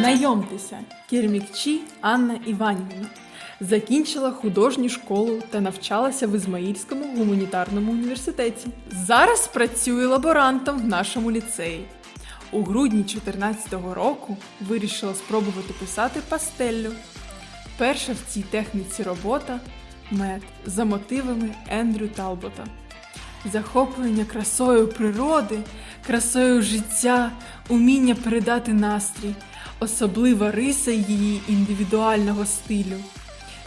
Знайомтеся, Кірмікчі Анна Іванівна. Закінчила художню школу та навчалася в Ізмаїльському гуманітарному університеті. Зараз працює лаборантом в нашому ліцеї. У грудні 2014 року вирішила спробувати писати пастеллю. Перша в цій техніці робота мед за мотивами Ендрю Талбота. Захоплення красою природи, красою життя, уміння передати настрій, особлива риса її індивідуального стилю.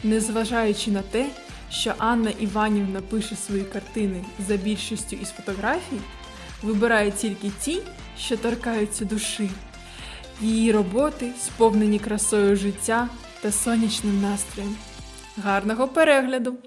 Незважаючи на те, що Анна Іванівна пише свої картини за більшістю із фотографій, вибирає тільки ті, що торкаються душі. Її роботи сповнені красою життя та сонячним настроєм. Гарного перегляду!